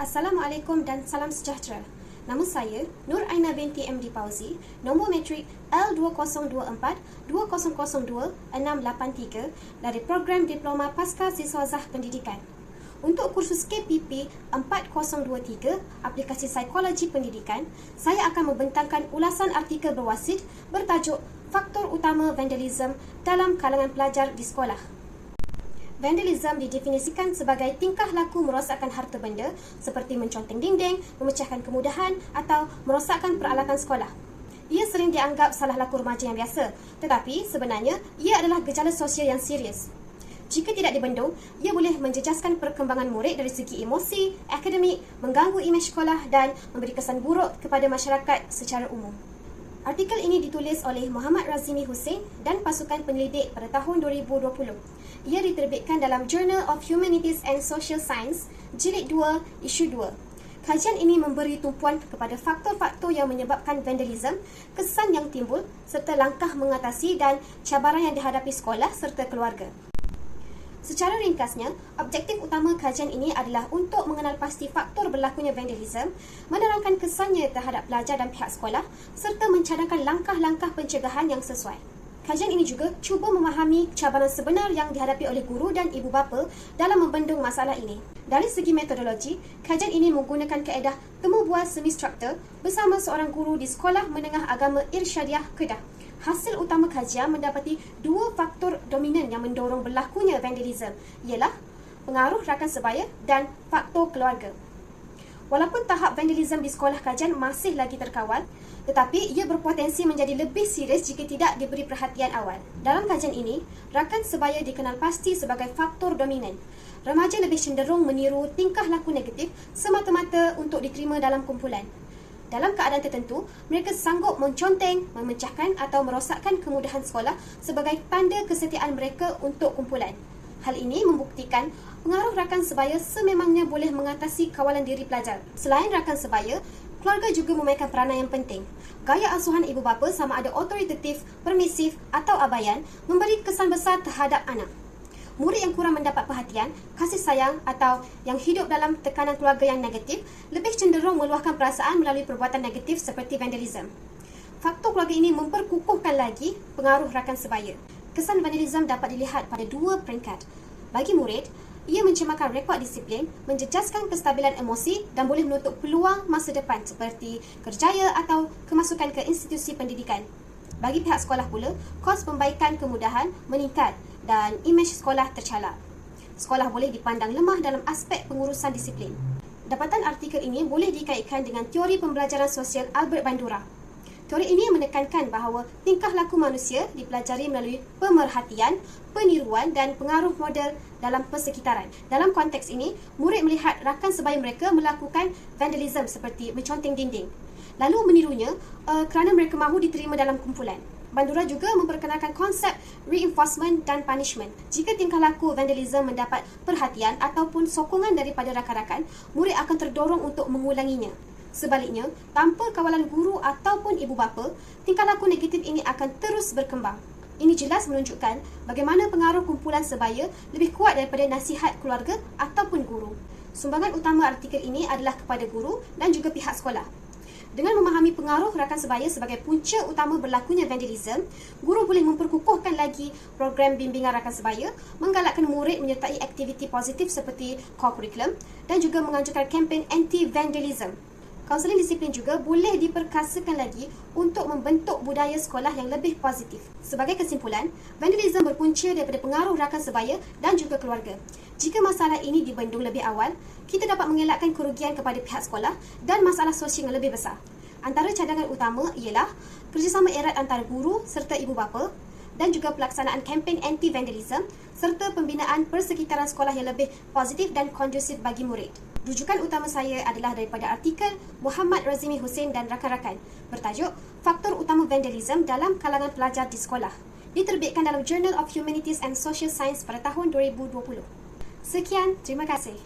Assalamualaikum dan salam sejahtera. Nama saya Nur Aina binti MD Pauzi, nombor matrik L2024-2002-683 dari Program Diploma Pasca Siswazah Pendidikan. Untuk kursus KPP 4023, Aplikasi Psikologi Pendidikan, saya akan membentangkan ulasan artikel berwasid bertajuk Faktor Utama Vandalism dalam kalangan pelajar di sekolah. Vandalism didefinisikan sebagai tingkah laku merosakkan harta benda seperti menconteng dinding, memecahkan kemudahan atau merosakkan peralatan sekolah. Ia sering dianggap salah laku remaja yang biasa, tetapi sebenarnya ia adalah gejala sosial yang serius. Jika tidak dibendung, ia boleh menjejaskan perkembangan murid dari segi emosi, akademik, mengganggu imej sekolah dan memberi kesan buruk kepada masyarakat secara umum. Artikel ini ditulis oleh Muhammad Razimi Hussein dan pasukan penyelidik pada tahun 2020. Ia diterbitkan dalam Journal of Humanities and Social Science, Jilid 2, Isu 2. Kajian ini memberi tumpuan kepada faktor-faktor yang menyebabkan vandalism, kesan yang timbul serta langkah mengatasi dan cabaran yang dihadapi sekolah serta keluarga. Secara ringkasnya, objektif utama kajian ini adalah untuk mengenal pasti faktor berlakunya vandalism, menerangkan kesannya terhadap pelajar dan pihak sekolah, serta mencadangkan langkah-langkah pencegahan yang sesuai. Kajian ini juga cuba memahami cabaran sebenar yang dihadapi oleh guru dan ibu bapa dalam membendung masalah ini. Dari segi metodologi, kajian ini menggunakan kaedah temu bual semi struktur bersama seorang guru di Sekolah Menengah Agama Irsyadiah Kedah hasil utama kajian mendapati dua faktor dominan yang mendorong berlakunya vandalism ialah pengaruh rakan sebaya dan faktor keluarga. Walaupun tahap vandalism di sekolah kajian masih lagi terkawal, tetapi ia berpotensi menjadi lebih serius jika tidak diberi perhatian awal. Dalam kajian ini, rakan sebaya dikenal pasti sebagai faktor dominan. Remaja lebih cenderung meniru tingkah laku negatif semata-mata untuk diterima dalam kumpulan. Dalam keadaan tertentu, mereka sanggup menconteng, memecahkan atau merosakkan kemudahan sekolah sebagai tanda kesetiaan mereka untuk kumpulan. Hal ini membuktikan pengaruh rakan sebaya sememangnya boleh mengatasi kawalan diri pelajar. Selain rakan sebaya, keluarga juga memainkan peranan yang penting. Gaya asuhan ibu bapa sama ada otoritatif, permisif atau abayan memberi kesan besar terhadap anak murid yang kurang mendapat perhatian, kasih sayang atau yang hidup dalam tekanan keluarga yang negatif lebih cenderung meluahkan perasaan melalui perbuatan negatif seperti vandalism. Faktor keluarga ini memperkukuhkan lagi pengaruh rakan sebaya. Kesan vandalism dapat dilihat pada dua peringkat. Bagi murid, ia mencemarkan rekod disiplin, menjejaskan kestabilan emosi dan boleh menutup peluang masa depan seperti kerjaya atau kemasukan ke institusi pendidikan. Bagi pihak sekolah pula, kos pembaikan kemudahan meningkat dan imej sekolah tercalak. Sekolah boleh dipandang lemah dalam aspek pengurusan disiplin. Dapatan artikel ini boleh dikaitkan dengan teori pembelajaran sosial Albert Bandura. Teori ini menekankan bahawa tingkah laku manusia dipelajari melalui pemerhatian, peniruan dan pengaruh model dalam persekitaran. Dalam konteks ini, murid melihat rakan sebaya mereka melakukan vandalism seperti menconteng dinding. Lalu menirunya uh, kerana mereka mahu diterima dalam kumpulan. Bandura juga memperkenalkan konsep reinforcement dan punishment. Jika tingkah laku vandalism mendapat perhatian ataupun sokongan daripada rakan-rakan, murid akan terdorong untuk mengulanginya. Sebaliknya, tanpa kawalan guru ataupun ibu bapa, tingkah laku negatif ini akan terus berkembang. Ini jelas menunjukkan bagaimana pengaruh kumpulan sebaya lebih kuat daripada nasihat keluarga ataupun guru. Sumbangan utama artikel ini adalah kepada guru dan juga pihak sekolah. Dengan memahami pengaruh rakan sebaya sebagai punca utama berlakunya vandalism, guru boleh memperkukuhkan lagi program bimbingan rakan sebaya, menggalakkan murid menyertai aktiviti positif seperti core curriculum dan juga menganjurkan kempen anti-vandalism. Kaunseling disiplin juga boleh diperkasakan lagi untuk membentuk budaya sekolah yang lebih positif. Sebagai kesimpulan, vandalism berpunca daripada pengaruh rakan sebaya dan juga keluarga. Jika masalah ini dibendung lebih awal, kita dapat mengelakkan kerugian kepada pihak sekolah dan masalah sosial yang lebih besar. Antara cadangan utama ialah kerjasama erat antara guru serta ibu bapa dan juga pelaksanaan kempen anti-vandalism serta pembinaan persekitaran sekolah yang lebih positif dan kondusif bagi murid. Rujukan utama saya adalah daripada artikel Muhammad Razimi Hussein dan rakan-rakan bertajuk Faktor Utama Vandalism dalam Kalangan Pelajar di Sekolah diterbitkan dalam Journal of Humanities and Social Science pada tahun 2020. Sekian, terima kasih.